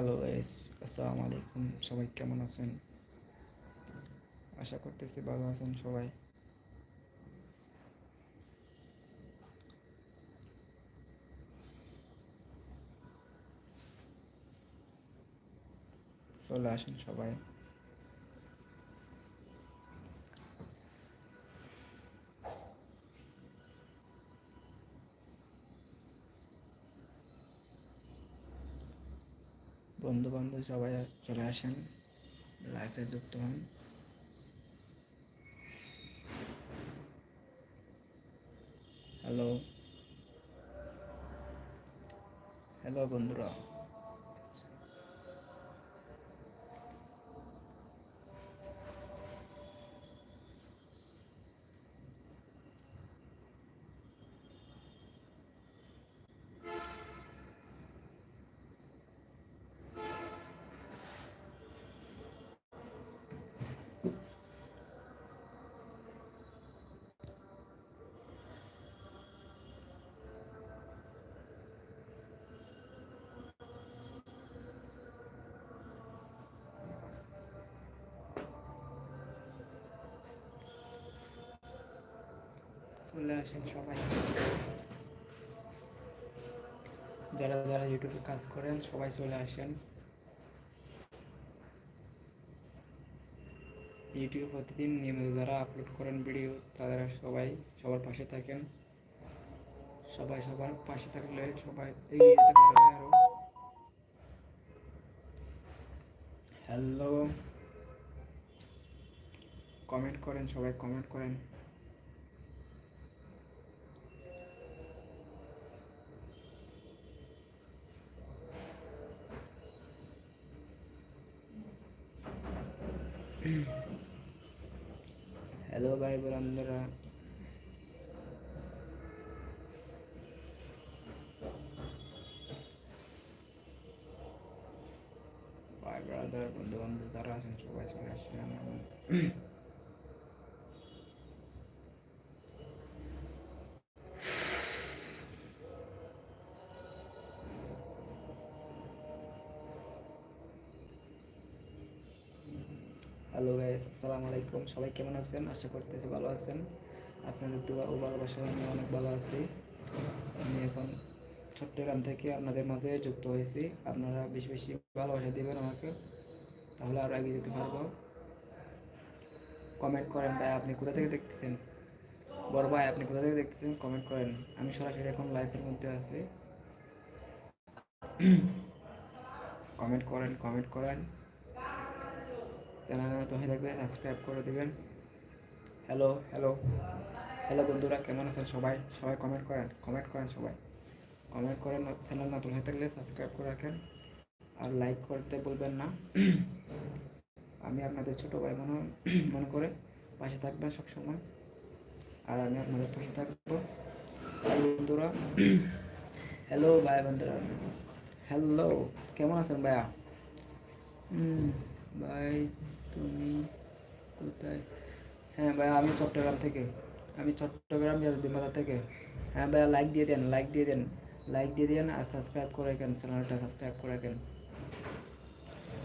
Hello S আসসালামু আলাইকুম সবাই কেমন আছেন? আশা করতেছি ভালো আছেন সবাই। চলে আসেন সবাই। বন্ধু বান্ধব সবাই চলে আসেন। লাইফে যুক্ত হন। হ্যালো হ্যালো বন্ধুরা। চলে আসেন সবাই। যারা যারা ইউটিউবে কাজ করেন, সবাই চলে আসেন। ইউটিউবে প্রতিদিন নিয়মিত যারা আপলোড করেন ভিডিও তারা সবাই সবার পাশে থাকেন। সবাই সবার পাশে থাকলে সবাই এগিয়ে যেতে পারবে আরও। হ্যালো কমেন্ট করেন, সবাই কমেন্ট করেন হ্যালো ভাই বোনরা ভাই ব্রাদার বন্ধু বান্ধব যারা আছেন সবাই চলে আসেন আমার হ্যালো গাইস আসসালামু আলাইকুম সবাই কেমন আছেন? আশা করতেছি ভালো আছেন। আপনাদের দোয়া ও ভালোবাসায় আমি অনেক ভালো আছি। আমি এখন চট্টগ্রাম থেকে আপনাদের মাঝে যুক্ত হয়েছি। আপনারা বেশি বেশি ভালোবাসা দিবেন আমাকে। তাহলে আরও এগিয়ে যেতে পারব। কমেন্ট করেন, ভাই, আপনি কোথা থেকে দেখতেছেন? বড় ভাই, আপনি কোথা থেকে দেখতেছেন? কমেন্ট করেন। আমি সরাসরি এখন লাইফের মধ্যে আছি। কমেন্ট করেন কমেন্ট করেন। চ্যানেল নতুন হয়ে থাকবে সাবস্ক্রাইব করে দেবেন। হ্যালো হ্যালো হ্যালো বন্ধুরা, কেমন আছেন সবাই? সবাই কমেন্ট করেন কমেন্ট করেন সবাই। কমেন্ট করেন চ্যানেল নতুন হয়ে থাকলে সাবস্ক্রাইব করে রাখেন। আর লাইক করতে বলবেন না। আমি আপনাদের ছোট ভাই মনে মনে করে পাশে থাকবেন সবসময়। আর আমি আপনাদের পাশে থাকব। বন্ধুরা হ্যালো ভাই বন্ধুরা। হ্যালো কেমন আছেন ভাইয়া? ভাই তুমি কোথায়? হ্যাঁ ভাই আমি চট্টগ্রাম থেকে। আমি চট্টগ্রাম বাজার থেকে। হ্যাঁ ভাইয়া লাইক দিয়ে দেন লাইক দিয়ে দেন। লাইক দিয়ে দেন আর সাবস্ক্রাইব করে রাখেন চ্যানেলটা সাবস্ক্রাইব করে রাখেন।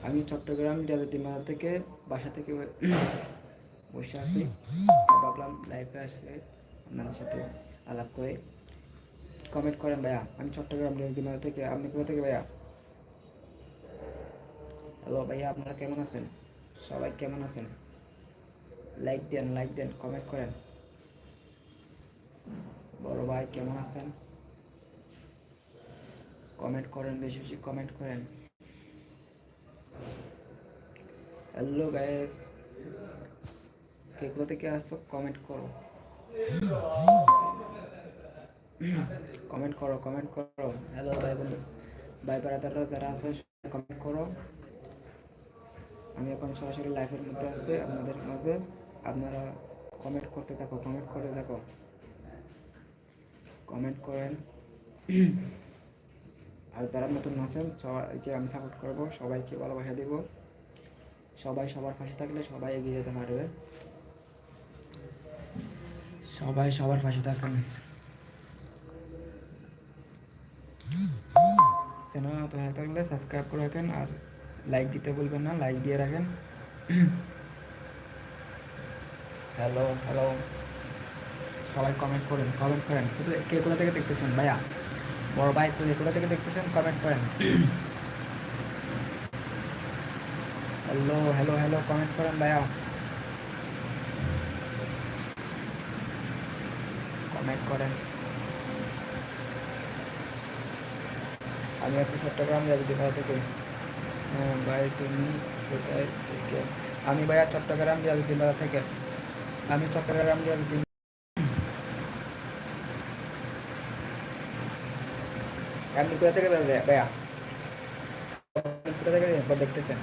আমি চট্টগ্রাম বাজার থেকে, বাসা থেকে বসে আছি। ভাবলাম লাইফে আসলে আপনাদের সাথে আলাপ করে কমেন্ট করেন ভাইয়া। আমি চট্টগ্রাম বাজার থেকে, আপনি কোথা থেকে ভাইয়া? হ্যালো ভাইয়া, আপনারা কেমন আছেন? সবাই কেমন আছেন? লাইক দেন লাইক দেন কমেন্ট করেন। বড় ভাই কেমন আছেন? কমেন্ট করেন, বেশি বেশি কমেন্ট করেন। হ্যালো গাইস কে কোথা থেকে আসছো? কমেন্ট করো। কমেন্ট করো কমেন্ট করো। হ্যালো ভাই, বন্ধু। ভাই ব্রাদাররা যারা আছে কমেন্ট করো। আমি এখন সরাসরি লাইফের মধ্যে আছি, আপনাদের মাঝে। আপনারা কমেন্ট করতে থাকো কমেন্ট করে থাকো। কমেন্ট করেন। আর যারা নতুন আছেন, সবাইকে আমি সাপোর্ট করব, সবাইকে ভালোবাসা দেব। সবাই সবার পাশে থাকলে সবাই এগিয়ে যেতে পারবে। সবাই সবার পাশে থাকেন। চ্যানেল নতুন থাকলে সাবস্ক্রাইব করে রাখেন, আর লাইক দিতে বলবেন না লাইক দিয়ে রাখেন। হ্যালো হ্যালো সবাই কমেন্ট করেন কমেন্ট করেন। কে কোথা থেকে দেখতেছেন ভাইয়া? বড় ভাই কে কোথা থেকে দেখতেছেন? কমেন্ট করেন। হ্যালো হ্যালো হ্যালো কমেন্ট করেন ভাইয়া। কমেন্ট করেন। আমি আছি চট্টগ্রাম জাবিদিপাড়া থেকে। হ্যাঁ ভাই তুমি কোথায় থেকে। আমি ভাইয়া চট্টগ্রাম জাবিদিপাড়া থেকে। আমি চট্টগ্রাম জাবিদিন আপনি কোথা থেকে ভাইয়া? কোথা থেকে দেখতেছেন?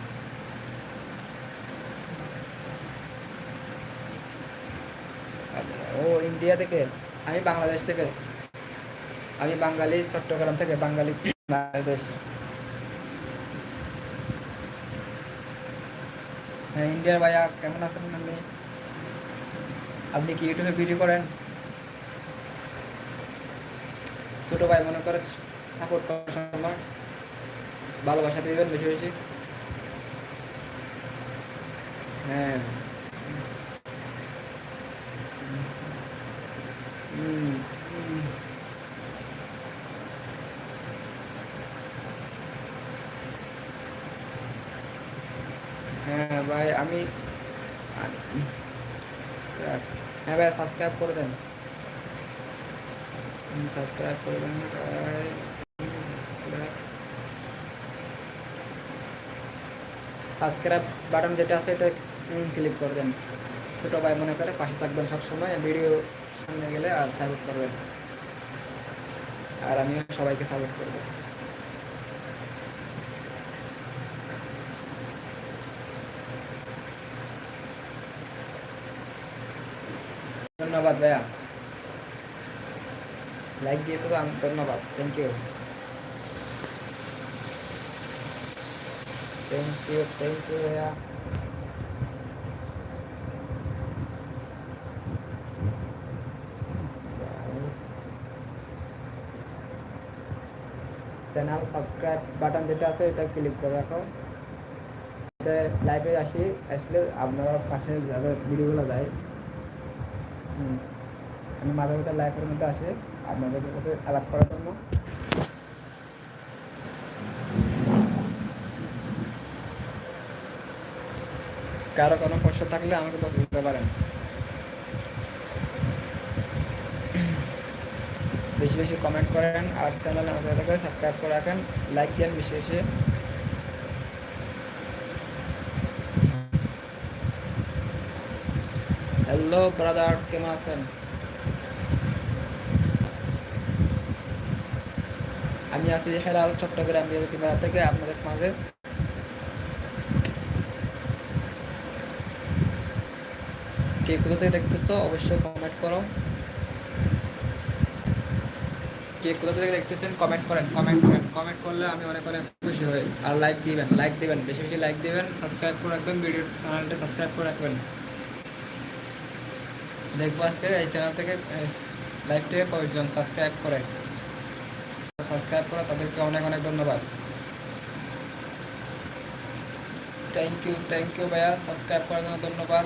ও ইন্ডিয়া থেকে? আমি বাংলাদেশ থেকে। আমি বাঙালি, চট্টগ্রাম থেকে। বাঙালি, বাংলাদেশ। হ্যাঁ ইন্ডিয়ার ভাইয়া, কেমন আছেন আপনি? আপনি কি ইউটিউবে ভিডিও করেন? ছোটো ভাই মনে করে সাপোর্ট করার সময় ভালোবাসা দিবেন বেশি বেশি। হ্যাঁ হুম হুম। হ্যাঁ ভাই আমি subscribe- হ্যাঁ ভাই সাবস্ক্রাইব করে দেন। সাবস্ক্রাইব করে দেন। সাবস্ক্রাইব বাটন যেটা আছে, এটা ক্লিক করে দেন। ছোটো ভাই মনে করে, পাশে থাকবেন সবসময়। ভিডিও সামনে গেলে আর সাপোর্ট করবেন। আর আমিও সবাইকে সাপোর্ট করব। ধন্যবাদ, ভাইয়া। লাইক দিয়েছ তো ধন্যবাদ। Thank you thank you thank you ভাইয়া। চ্যানেল সাবস্ক্রাইব বাটন যেটা আছে এটা ক্লিক করে রাখো। লাইভে আসি, আসলে আপনারা পাশে যাদের ভিডিওগুলো দেয়। আমি মাঝে মধ্যে লাইফের মধ্যে আসে আপনাদের সাথে আলাপ করার জন্য। কারও কোনো প্রশ্ন থাকলে আমাকে বলতে পারেন। বেশি বেশি কমেন্ট করেন আর চ্যানেল আমাদের সাবস্ক্রাইব করে রাখেন লাইক দেন বেশি বেশি। হ্যালো ব্রাদার কেমন আছেন? আমি আছি হেলাল, চট্টগ্রাম বিরতিবাজার থেকে আপনাদের মাঝে। কে কোথা থেকে দেখতেছো, অবশ্যই কমেন্ট করো। কে কোথা থেকে দেখতেছেন কমেন্ট করেন কমেন্ট করেন। কমেন্ট করলে আমি অনেক অনেক খুশি হই। আর লাইক দিবেন লাইক দিবেন, বেশি বেশি লাইক দিবেন সাবস্ক্রাইব করে রাখবেন ভিডিও চ্যানেলটা সাবস্ক্রাইব করে রাখবেন। দেখব আজকে, এই চ্যানেল থেকে লাইভ থেকে কয়েকজন সাবস্ক্রাইব করে। সাবস্ক্রাইব করে তাদেরকে অনেক অনেক ধন্যবাদ। থ্যাংক ইউ থ্যাংক ইউ ভাইয়া সাবস্ক্রাইব করার জন্য ধন্যবাদ।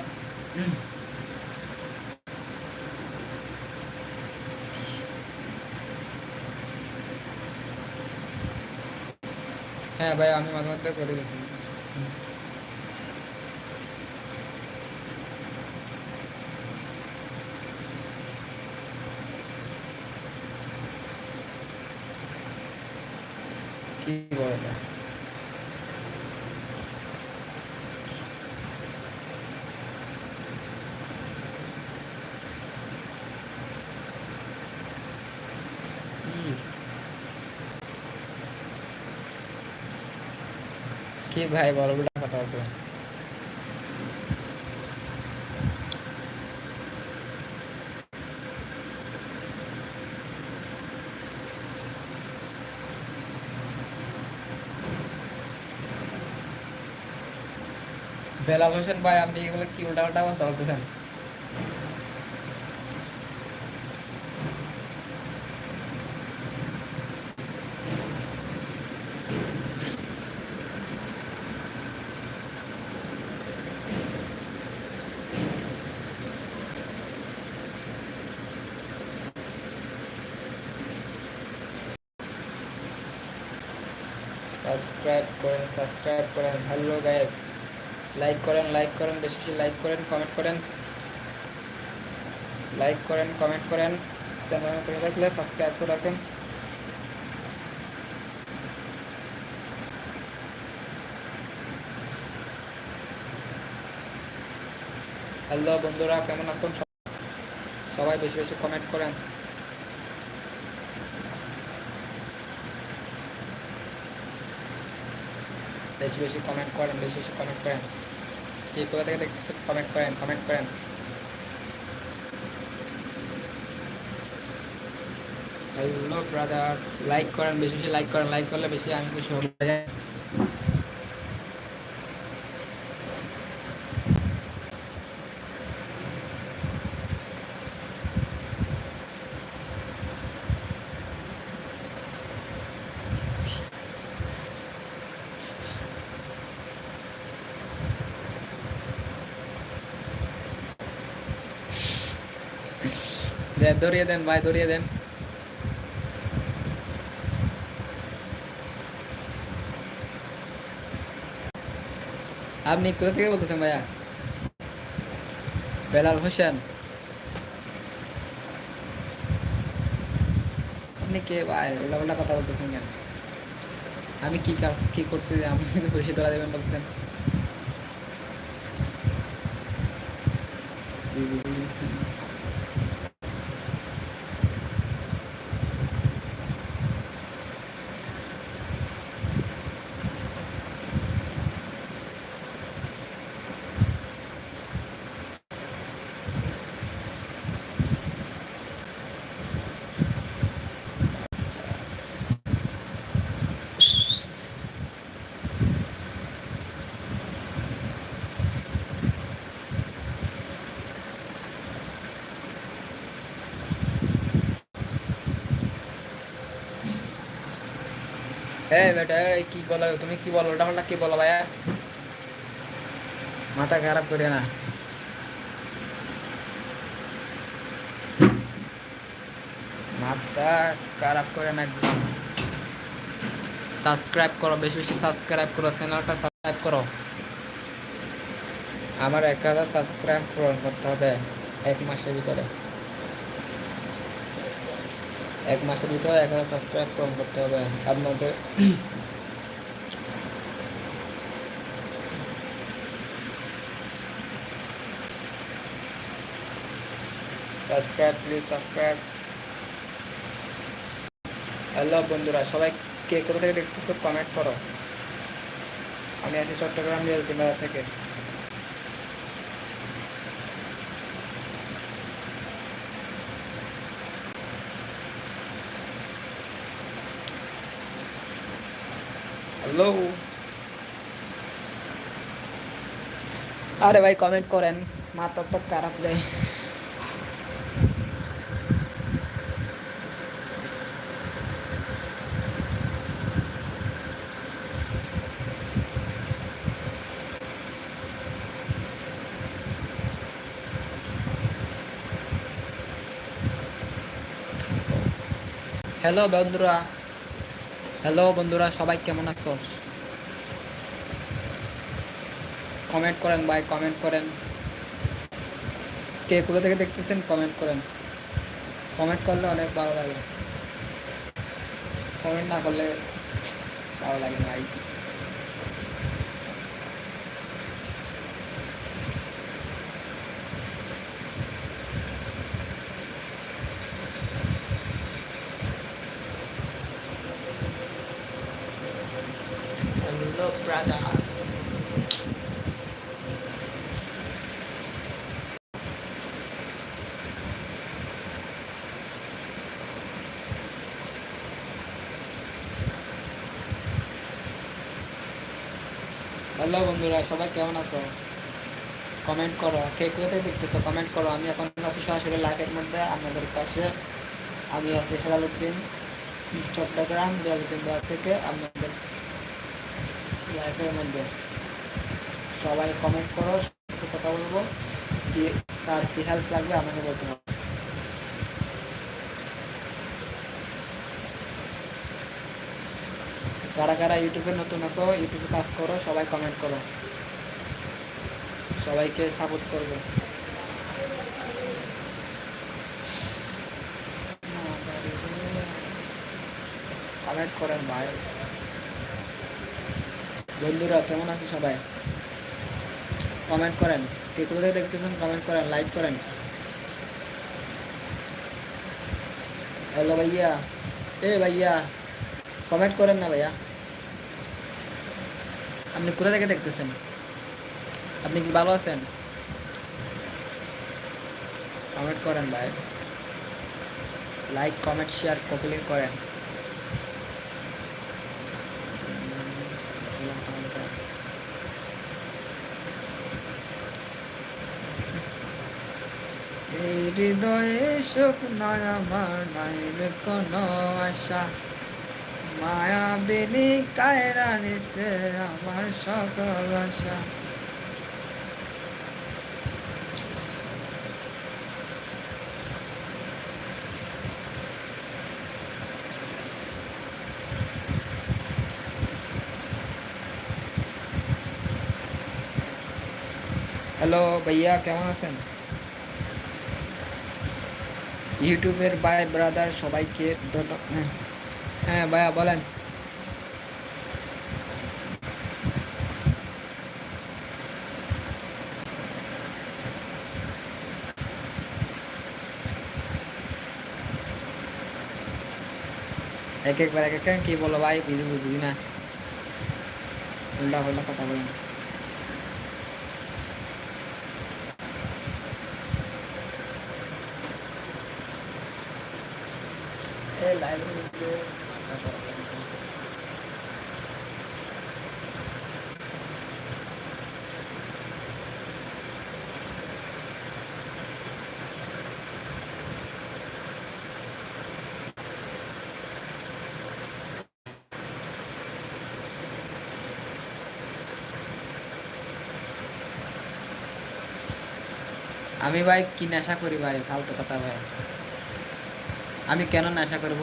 হ্যাঁ ভাই আমি মাঝে মধ্যে করে। দেখি কি বলে কি? ভাই বলো উল্টা বেলাল হোসেন ভাই আপনি এগুলো কি উল্টাপাল্টা কথা বলতেছেন সাবস্ক্রাইব করেন সাবস্ক্রাইব করেন হ্যালো গাইস লাইক করেন লাইক করেন, বেশি বেশি লাইক করেন কমেন্ট করেন। লাইক করেন কমেন্ট করেন। চ্যানেল থেকে থাকলে সাবস্ক্রাইব করে রাখেন। হ্যালো বন্ধুরা, কেমন আছেন? সবাই বেশি বেশি কমেন্ট করেন। বেশি বেশি কমেন্ট করেন, বেশি বেশি কমেন্ট করেন। কে কোথা থেকে দেখতেছেন কমেন্ট করেন কমেন্ট করেন। হ্যালো ব্রাদার লাইক করেন, বেশি বেশি লাইক করেন লাইক করলে বেশি আমি খুশি হব দেন ধরিয়ে দেন ভাই ধরিয়ে দেন। আপনি কোথা থেকে বলতেছেন ভাইয়া? বেলাল হোসেন। আপনি কে ভাই? উল্টা কথা বলতেছেন কেন? আমি কি কাজ, কি করছি? খুশি তোলা দেবেন বলতেছেন। বেটা কি বলো, তুমি কি বলো ওটা কি বলো ভাইয়া? মাথা খারাপ না। মাথা খারাপ করে না একদম। সাবস্ক্রাইব করো, বেশি বেশি সাবস্ক্রাইব করো, চ্যানেলটা সাবস্ক্রাইব করো। আমার এক হাজার সাবস্ক্রাইব পূরণ করতে হবে এক মাসের ভিতরে। এক মাসের ভিতরে এক হাজার সাবস্ক্রাইব পূরণ করতে হবে আপনাদের। সাবস্ক্রাইব প্লিজ সাবস্ক্রাইব হ্যালো বন্ধুরা, সবাই কে কোথা থেকে দেখতেছো কমেন্ট করো। আমি আছি চট্টগ্রাম বাজার থেকে। হ্যালো আরে ভাই কমেন্ট করেন। মাথা তো খারাপ যায় হ্যালো বন্ধুরা। হ্যালো বন্ধুরা, সবাই কেমন আছো? কমেন্ট করেন ভাই কমেন্ট করেন। কে কোথা থেকে দেখতেছেন কমেন্ট করেন। কমেন্ট করলে অনেক ভালো লাগে। কমেন্ট না করলে ভালো লাগে ভাই। হ্যালো বন্ধুরা, সবাই কেমন আছো? কমেন্ট করো। কে কোথায় দেখতেছো? কমেন্ট করো। আমি এখন আছি সরাসরি লাইফের মধ্যে। আপনাদের পাশে আমি আছি হেলালুদ্দিন চট্টগ্রাম রিয়ালুদ্দিন থেকে আপনাদের লাইফের মধ্যে। সবাই কমেন্ট করো কথা বলব। কার কি হেল্প লাগবে আমাকে বলতে হবে কারা কারা ইউটিউবে নতুন আছো, ইউটিউবে কাজ করো, সবাই কমেন্ট করো। সবাইকে সাপোর্ট করবে। কমেন্ট করেন ভাই। বন্ধুরা, কেমন আছে সবাই? কমেন্ট করেন। কে কোথা থেকে দেখতেছেন কমেন্ট করেন লাইক করেন। হ্যালো ভাইয়া। এ ভাইয়া কমেন্ট করেন না ভাইয়া। আপনি কোথা থেকে দেখতেছেন? আপনি কি ভালো আছেন? কমেন্ট করেন ভাই। Like comment share copy link করেন হৃদয়ে সুখ নয় আমার নাই কোনো আশা। মায়া বেনি কায়রা নিছে আমার সকল আশা। হ্যালো ভাইয়া, কেমন আছেন? ইউটিউবের বাই ব্রাদার সবাইকে ধন্য- হ্যাঁ হ্যাঁ ভাইয়া বলেন এক একবার এক এক কি বলো ভাই বুঝি বুঝি না উল্টা পাল্টা কথা বলেন এই আমি ভাই কি নেশা করি ভাই? ফালতু কথা ভাই। আমি কেন নেশা করব?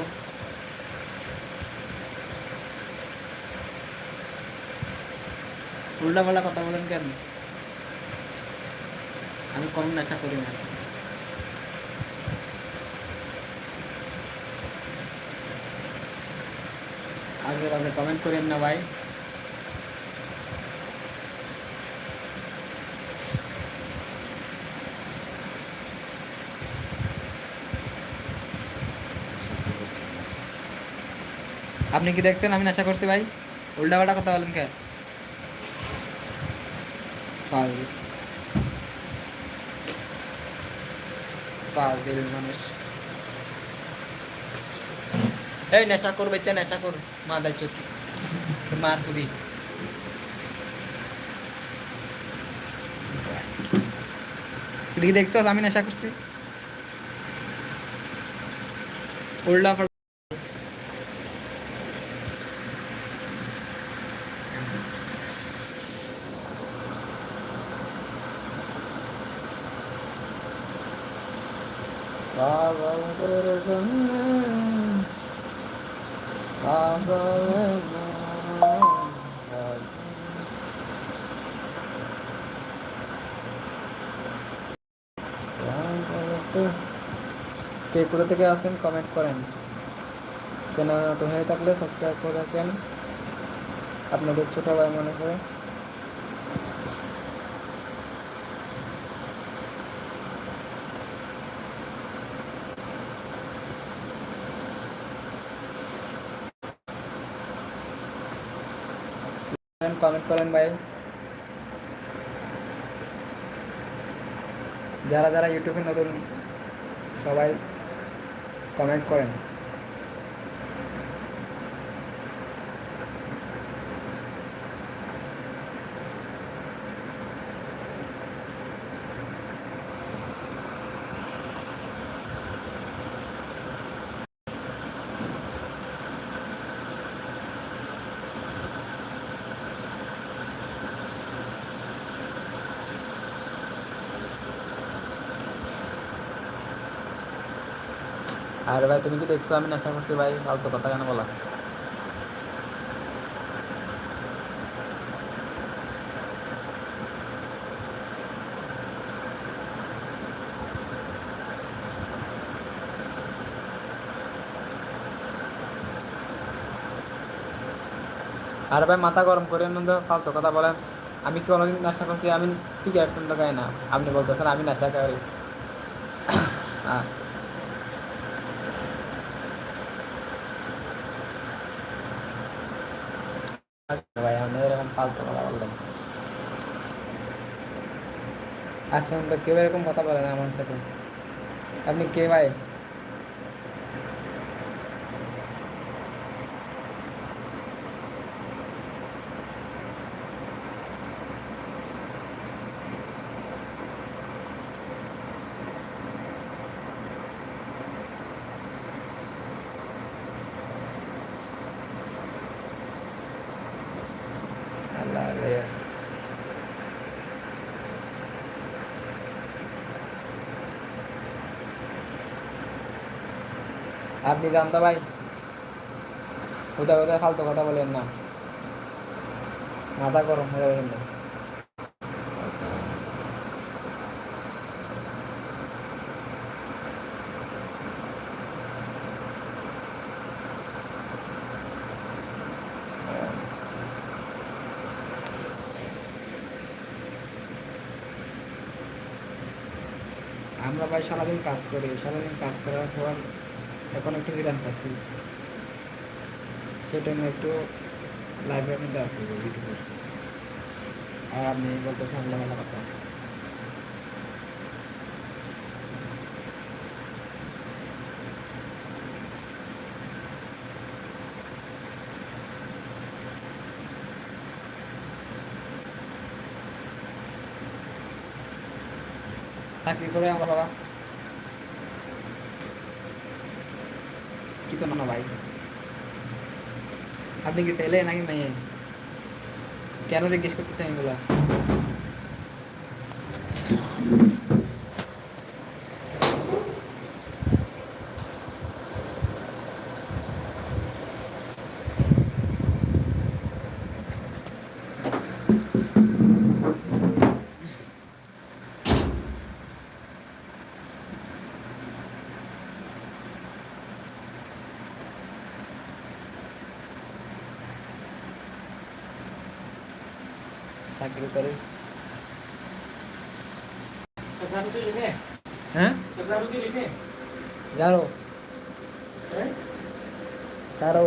উল্টা পাল্টা কথা বলেন কেন? আমি কোনো নেশা করি না। আজে বাজে কমেন্ট করেন না ভাই। আপনি কি দেখছেন? আমি নেশা করছি ভাই। উল্টা পাল্টা কথা বলেন কে? এই নেশা কর বেচা, নেশা কর। মা দাই চোখ। মার শুধু কি আমি নেশা করছি। উল্টা কে কোথা থেকে আসেন কমেন্ট করেন। চ্যানেল নতুন হয়ে থাকলে সাবস্ক্রাইব করে রাখেন। আপনাদের ছোট ভাই মনে করে কমেন্ট করেন ভাই। যারা যারা ইউটিউবে নতুন সবাই কমেন্ট করেন। আর ভাই, তুমি কি দেখছ? আমি নেশা করছি ভাই, ফালতু কথা কেন বলা? আর ভাই, মাথা গরম করে তো, ফালতু কথা বলেন। আমি কি কোনোদিন নেশা করছি? আমি সিগারেট কিন্তু খাই না। আপনি বলতেছেন আমি নেশা করি। হ্যাঁ ভাই আপনি এরকম ফালতু কথা বললাম আজ পর্যন্ত কেউ এরকম কথা বলে না আমার সাথে। আপনি কে ভাই? আপনি জানতো ভাই কোথাও ফালতু কথা বলেন না। মাথা গরম হয়ে আমরা ভাই সারাদিন কাজ করি, সারাদিন কাজ করার পর এখন একটু জিরান পাচ্ছি। সেই টাইমে একটু লাইব্রেরির মধ্যে আছি ইউটিউবে আর আপনি বলতেছেন আল্লাহ কথা চাকরি করে আমার বাবা। কিছু না ভাই। আপনি কি ছেলে নাকি মেয়ে? কেন জিজ্ঞেস করতেছেন এগুলা? एंटर करें। जारो जारो।